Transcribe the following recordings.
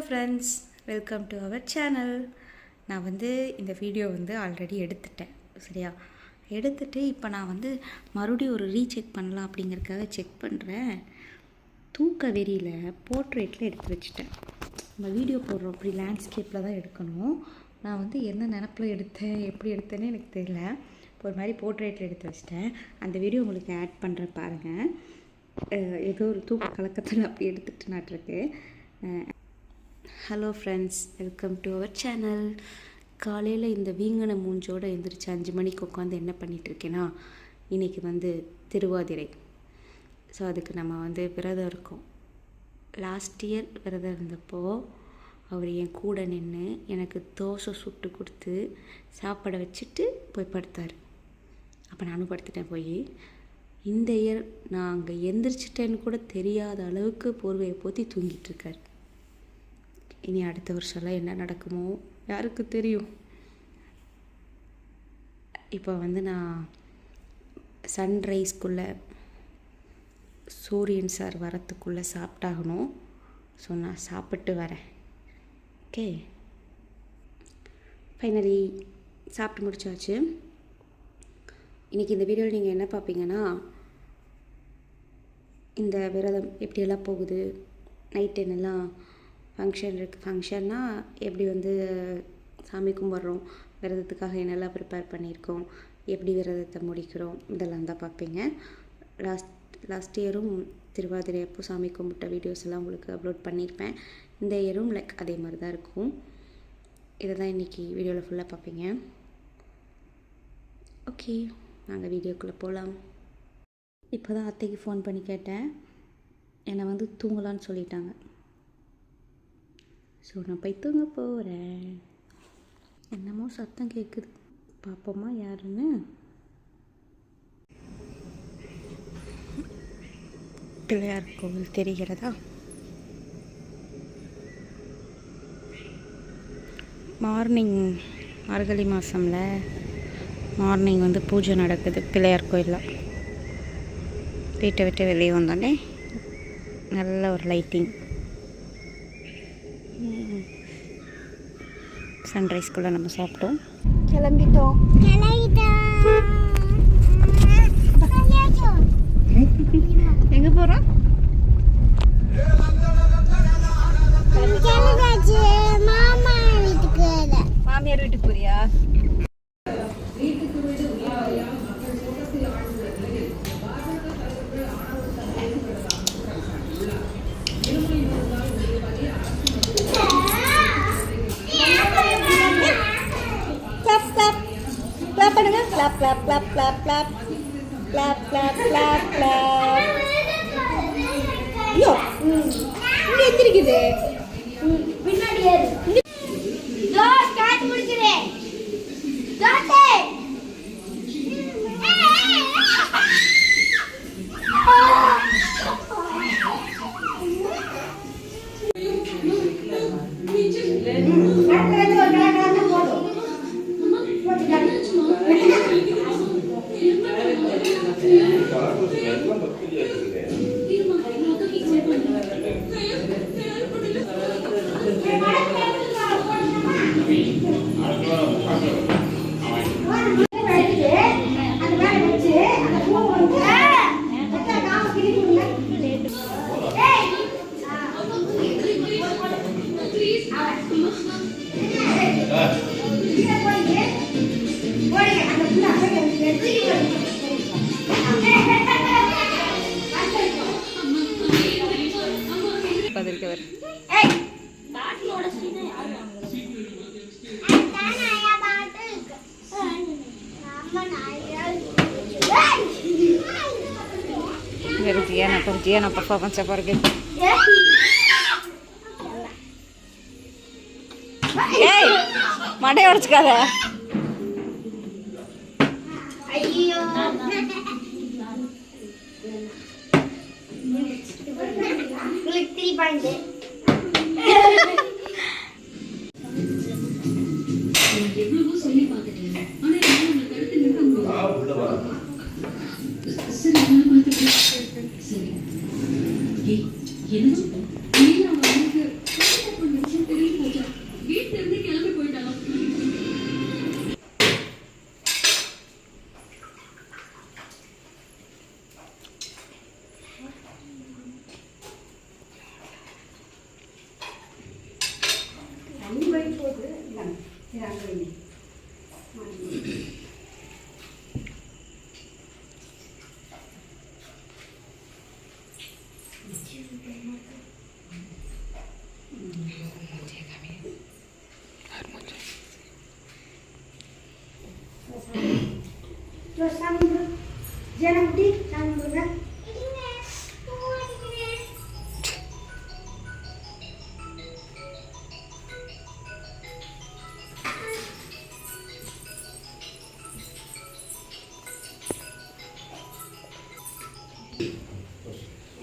Hello friends welcome to our channel நான் வந்து இந்த வீடியோ வந்து ஆல்ரெடி எடுத்துட்டேன் சரியா? எடுத்துட்டு இப்போ நான் வந்து மறுபடியும் ஒரு ரீசெக் பண்ணலாம் அப்படிங்கிறதுக்காக செக் பண்ணுறேன் தூக்க வெறியில் போர்ட்ரேட்டில் எடுத்து வச்சுட்டேன். நம்ம வீடியோ போடுறோம் அப்படி லேண்ட்ஸ்கேப்பில் தான் எடுக்கணும். நான் வந்து என்ன நினப்பில் எடுத்தேன் எப்படி எடுத்தேன்னு எனக்கு தெரியல. இப்போ ஒரு மாதிரி போர்ட்ரேட்டில் எடுத்து வச்சிட்டேன். அந்த வீடியோ உங்களுக்கு ஆட் பண்ணுறேன் பாருங்கள் ஏதோ ஒரு தூக்க கலக்கத்தில் அப்படி எடுத்துகிட்டு நாட்டிருக்கு hello friends welcome to our channel காலையில் இந்த வீங்கன மூஞ்சோடு எழுந்திரிச்சு அஞ்சு மணிக்கு உட்காந்து என்ன பண்ணிட்டு இருக்கேன்னா இன்றைக்கி வந்து திருவாதிரை. ஸோ அதுக்கு நம்ம வந்து விரதம் இருக்கோம். லாஸ்ட் இயர் விரதம் இருந்தப்போ அவர் என் கூட நின்று எனக்கு தோசை சுட்டு கொடுத்து சாப்பாடை வச்சுட்டு போய் படுத்தார். அப்போ நானும் படுத்துட்டேன் போய். இந்த இயர் நான் அங்கே எந்திரிச்சிட்டேன்னு கூட தெரியாத அளவுக்கு போர்வையை போற்றி தூங்கிட்டு இருக்கார். இனி அடுத்த வருஷம்லாம் என்ன நடக்குமோ யாருக்கு தெரியும். இப்போ வந்து நான் சன்ரைஸ்க்குள்ளே சூரியன் சார் வரத்துக்குள்ளே சாப்பிட்டாகணும். ஸோ நான் சாப்பிட்டு வரேன். ஓகே ஃபைனலி சாப்பிட்டு முடிச்சாச்சு. இன்றைக்கி இந்த வீடியோவில் நீங்கள் என்ன பார்ப்பீங்கன்னா இந்த விரதம் எப்படியெல்லாம் போகுது நைட் என்னெல்லாம் ஃபங்க்ஷன் இருக்குது ஃபங்க்ஷன்னா எப்படி வந்து சாமி கும்பிட்றோம் விரதத்துக்காக என்னெல்லாம் ப்ரிப்பேர் பண்ணியிருக்கோம் எப்படி விரதத்தை முடிக்கிறோம் இதெல்லாம் தான் பார்ப்பீங்க. லாஸ்ட் லாஸ்ட் இயரும் திருவாதிரை அப்போ சாமி கும்பிட்ட வீடியோஸ் எல்லாம் உங்களுக்கு அப்லோட் பண்ணியிருப்பேன். இந்த இயரும் லைக் அதே மாதிரி தான் இருக்கும். இதை தான் இன்றைக்கி வீடியோவில் ஃபுல்லாக பார்ப்பீங்க. ஓகே நாங்கள் வீடியோக்குள்ளே போகலாம் இப்போ தான் அத்தைக்கு ஃபோன் பண்ணி கேட்டேன். என்னை வந்து தூங்கலான்னு சொல்லிட்டாங்க. ஸோ நான் போய் தூங்க போகிறேன் என்னமோ சத்தம் கேட்குது பார்ப்போமா யாருன்னு? பிள்ளையார் கோவில் தெரிகிறதா? மார்னிங் மார்கழி மாதம்ல மார்னிங் வந்து பூஜை நடக்குது பிள்ளையார் கோயிலில். வீட்டை விட்டு வெளியே வந்தோடனே நல்ல ஒரு லைட்டிங் சன்ரைஸ்குள்ளே நம்ம சாப்பிட்டோம். கிளம்பிட்டோம். எங்கே போகிறோம் மாமியார் வீட்டுக்கு போறியா? clap, clap, clap, clap. Clap, clap, clap, clap. ஐயோ இங்கே எந்திரிக்குது Pwede rin Tiana. Kung Tiana, pagpapan sa bargain. ஏய் மடை உடச்சுக்காத ஐயோ உங்களுக்கு த்ரீ பாயிண்ட் சொல்லி பார்த்துட்டு ఎందుకు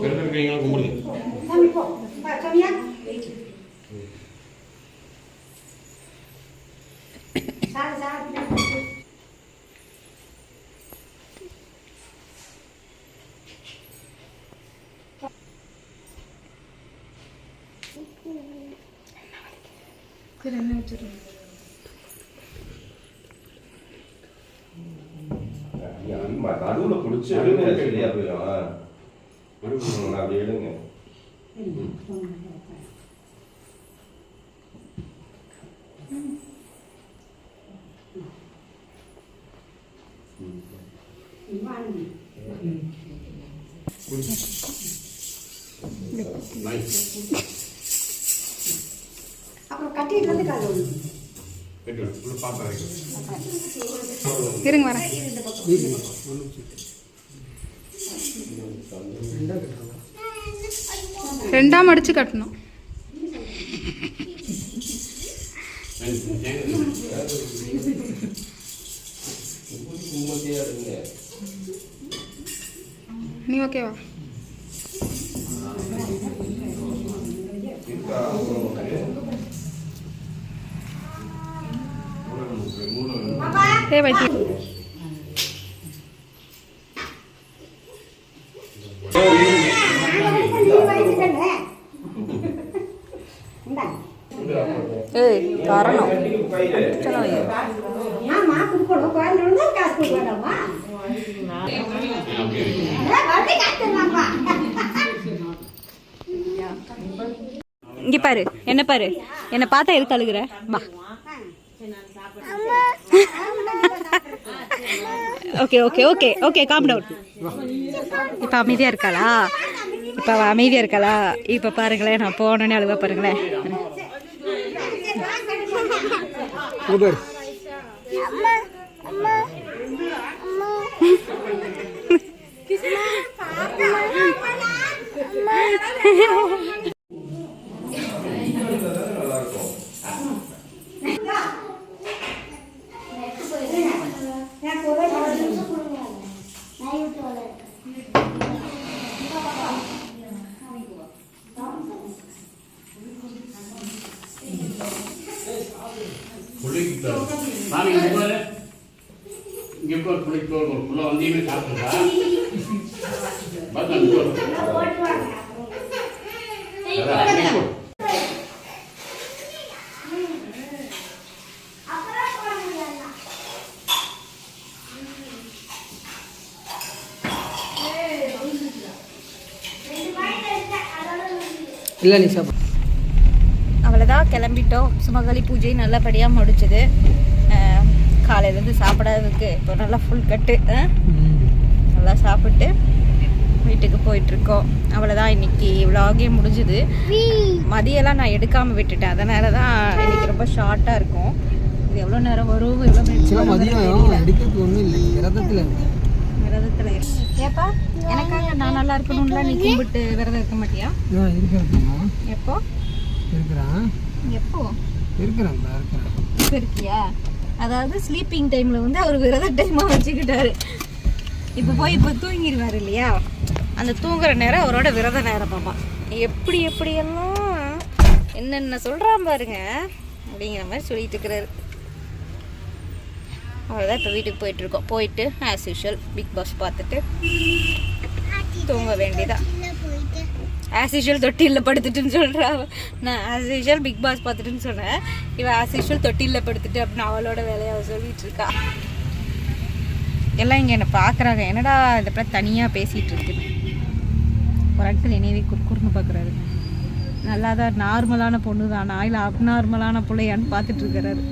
Pero no me caigan algo. நடுவில் பிடிச்சி எடுங்க சரியா போயிடும். ஆ. ம், அப்படி எடுங்க அப்புறம் இருங்க வரேன் ரெண்டாம் அடிச்சு கட்டணும் கும்பத்தையா எடுங்க நீ ஓகேவா இருக்கா உங்களுக்கு? ஏ ஏய் தரணும் பையில. ஆமா இங்க பாரு என்ன பாரு என்ன பார்த்தா எதுக்கு அழுகுற வா okay okay okay okay calm down இப்போ அமைதியாக இருக்காளா? இப்போ அமைதியாக அமைதியா இருக்காளா? இப்போ பாருங்களேன் நான் போனோன்னே அழுவா பாருங்களேன் நல்லா இருக்கும் எனக்கு ஒரு நிமிஷம் கொடுங்க. நான் விட்டு வரேன். புள்ளைக்கு சாமி இங்க பாரு. இங்க பாரு, புள்ளைக்கு தோல் போடு. புள்ள வந்தீங்கன்னு சாப்பிட்டுருக்கா? பாத்து அங்க போடு. அப்புறம் போட முடியாது. ரெண்டு பாயிண்ட் இருக்கு. அதோட முடிஞ்சுது. இல்லை நீ சாப்பிடு அவ்வளோதான் கிளம்பிட்டோம். சுமகலி பூஜை நல்லபடியாக முடிச்சுது. காலையிலேருந்து சாப்பிடாததுக்கு இப்போ நல்லா ஃபுல் கட்டு? நல்லா சாப்பிட்டு வீட்டுக்கு போயிட்டுருக்கோம். அவ்வளோதான் இன்னைக்கு விலாகே முடிஞ்சுது. மதியெல்லாம் நான் எடுக்காமல் விட்டுட்டேன். அதனால தான் இன்னைக்கு ரொம்ப ஷார்ட்டாக இருக்கும். இது எவ்வளோ நேரம் வரும்? எவ்வளோ ஒன்றும் இல்லை. விரதத்தில் விரதத்தில் ஏப்பா எனக்காக நான் நல்லா இருக்கணும்ல நீ கும்பிட்டு விரதம் இருக்க மாட்டியா? எப்போ? இருக்கிறேன். எப்போ? இருக்கிறேன் இருக்கிறேன். இப்போ இருக்கியா? அதாவது ஸ்லீப்பிங் டைமில் வந்து அவர் விரத டைமாக வச்சுக்கிட்டாரு. இப்போ போய் இப்போ தூங்கிடுவார் இல்லையா? அந்த தூங்குற நேரம் அவரோட விரத நேரம் பாப்பா எப்படி எப்படியெல்லாம் என்னென்ன சொல்கிறான் பாருங்க. அப்படிங்கிற மாதிரி சொல்லிட்டு இருக்கிறாரு. அவ்வளோதான் இப்போ வீட்டுக்கு போயிட்டுருக்கோம் போயிட்டு ஆஸ் யூஷுவல் பிக் பாஸ் பார்த்துட்டு தூங்க வேண்டியதான் ஆஸ் யூஷுவல் தொட்டியில் படுத்துட்டுன்னு சொல்கிறா நான் ஆஸ் யூஷுவல் பிக் பாஸ் பார்த்துட்டுன்னு சொன்னேன் இவன் ஆஸ் யூஷுவல் தொட்டிலில் படுத்துட்டு அப்படின்னு அவளோட வேலையை அவள் சொல்லிட்டு இருக்கா. எல்லாம் இங்கே என்னை பார்க்குறாங்க. என்னடா இந்த பிள்ளை தனியாக பேசிகிட்டு இருக்குன்னு ஒரு அங்கிள் என்னையவே குறுக்குறுன்னு பார்க்குறாரு. நல்லா தான் நார்மலான பொண்ணு தானா இல்லை அப்நார்மலான பிள்ளையான்னு பார்த்துட்டு இருக்கிறாரு.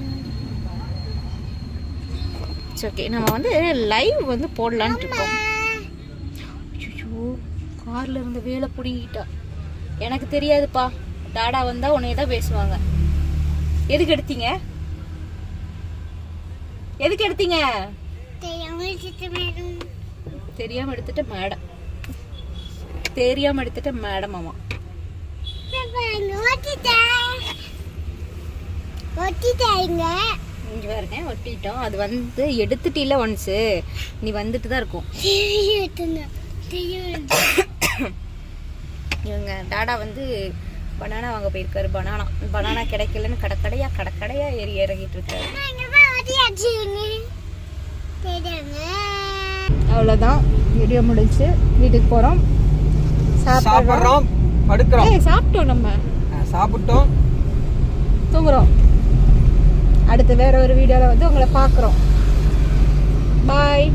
ஓகே நம்ம வந்து லைவ் வந்து போடலான்ட்டு இருக்கோம். ஐயோ கார்ல இருந்து வேலை பிடுங்கிட்டா. எனக்கு தெரியாதுப்பா. டாடா வந்தா உன்னைய தான் பேசுவாங்க. எதுக்கு எடுத்தீங்க? எதுக்கு எடுத்தீங்க? தெரியாமல் எடுத்துட்ட மேடம். தெரியாமல் எடுத்துட்ட மேடம் ஆமா இங்கே பாருங்க ஒட்டிட்டோம். அது வந்து எடுத்துட்டில ஒன்ஸு நீ வந்துட்டு தான் இருக்கும் இவங்க டாடா வந்து பனானா வாங்க போயிருக்காரு. பனானா பனானா கிடைக்கலன்னு கடக்கடையா கடக்கடையா ஏறி இறங்கிட்டு இருக்காரு. அவ்வளோதான் வீடியோ முடிச்சு வீட்டுக்கு போகிறோம் சாப்பிட்றோம். படுக்கிறோம். சாப்பிட்டோம் நம்ம. சாப்பிட்டோம். தூங்குறோம். அடுத்து வேற ஒரு வீடியோவில் வந்து உங்களை பார்க்குறோம். பாய்